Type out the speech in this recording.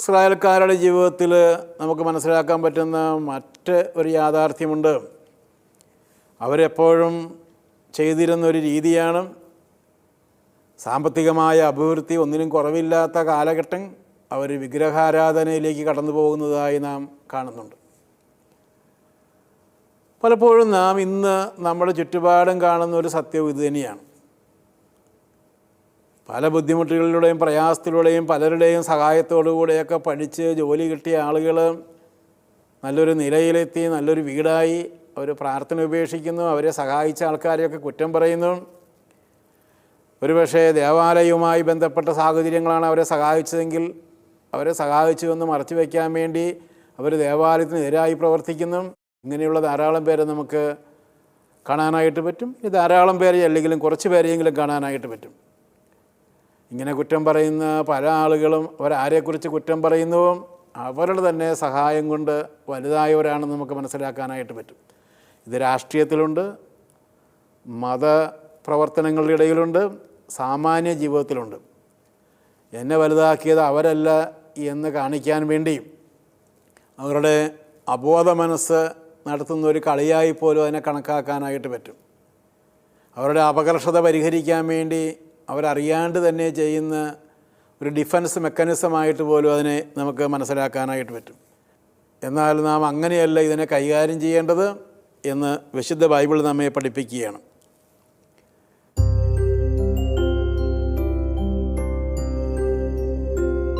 ഇസ്രായേൽക്കാരുടെ ജീവിതത്തിൽ നമുക്ക് മനസ്സിലാക്കാൻ പറ്റുന്ന മറ്റ് ഒരു യാഥാർത്ഥ്യമുണ്ട്. അവരെപ്പോഴും ചെയ്തിരുന്ന ഒരു രീതിയാണ്. സാമ്പത്തികമായ അഭിവൃദ്ധി ഒന്നിനും കുറവില്ലാത്ത കാലഘട്ടം അവർ വിഗ്രഹാരാധനയിലേക്ക് കടന്നു പോകുന്നതായി നാം കാണുന്നുണ്ട്. പലപ്പോഴും നാം ഇന്ന് നമ്മുടെ ചുറ്റുപാടും കാണുന്ന ഒരു സത്യവും തന്നെയാണ്. പല ബുദ്ധിമുട്ടുകളിലൂടെയും പ്രയാസത്തിലൂടെയും പലരുടെയും സഹായത്തോടുകൂടെയൊക്കെ പഠിച്ച് ജോലി കിട്ടിയ ആളുകൾ നല്ലൊരു നിലയിലെത്തി നല്ലൊരു വീടായി അവർ പ്രാർത്ഥന ഉപേക്ഷിക്കുന്നു അവരെ സഹായിച്ച ആൾക്കാരെയൊക്കെ കുറ്റം പറയുന്നു. ഒരുപക്ഷെ ദേവാലയവുമായി ബന്ധപ്പെട്ട സാഹചര്യങ്ങളാണ് അവരെ സഹായിച്ചതെങ്കിൽ അവരെ സഹായിച്ചു എന്ന് മറച്ചു വയ്ക്കാൻ വേണ്ടി അവർ ദേവാലയത്തിനെതിരായി പ്രവർത്തിക്കുന്നു. ഇങ്ങനെയുള്ള ധാരാളം പേരെ നമുക്ക് കാണാനായിട്ട് പറ്റും. ഈ ധാരാളം പേരെ അല്ലെങ്കിലും കുറച്ച് പേരെയെങ്കിലും കാണാനായിട്ട് പറ്റും. ഇങ്ങനെ കുറ്റം പറയുന്ന പല ആളുകളും അവരാരെക്കുറിച്ച് കുറ്റം പറയുന്നതും അവരുടെ തന്നെ സഹായം കൊണ്ട് വലുതായവരാണെന്ന് നമുക്ക് മനസ്സിലാക്കാനായിട്ട് പറ്റും. ഇത് രാഷ്ട്രീയത്തിലുണ്ട് മത പ്രവർത്തനങ്ങളുടെ ഇടയിലുണ്ട് സാമാന്യ ജീവിതത്തിലുണ്ട്. എന്നെ വലുതാക്കിയത് അവരല്ല എന്ന് കാണിക്കാൻ വേണ്ടിയും അവരുടെ അബോധ മനസ്സ് നടത്തുന്ന ഒരു കളിയായി പോലും അതിനെ കണക്കാക്കാനായിട്ട് പറ്റും. അവരുടെ അപകർഷത പരിഹരിക്കാൻ വേണ്ടി അവരറിയാണ്ട് തന്നെ ചെയ്യുന്ന ഒരു ഡിഫൻസ് മെക്കാനിസമായിട്ട് പോലും അതിനെ നമുക്ക് മനസ്സിലാക്കാനായിട്ട് പറ്റും. എന്നാൽ നാം അങ്ങനെയല്ല ഇതിനെ കൈകാര്യം ചെയ്യേണ്ടത് എന്ന് വിശുദ്ധ ബൈബിൾ നമ്മെ പഠിപ്പിക്കുകയാണ്.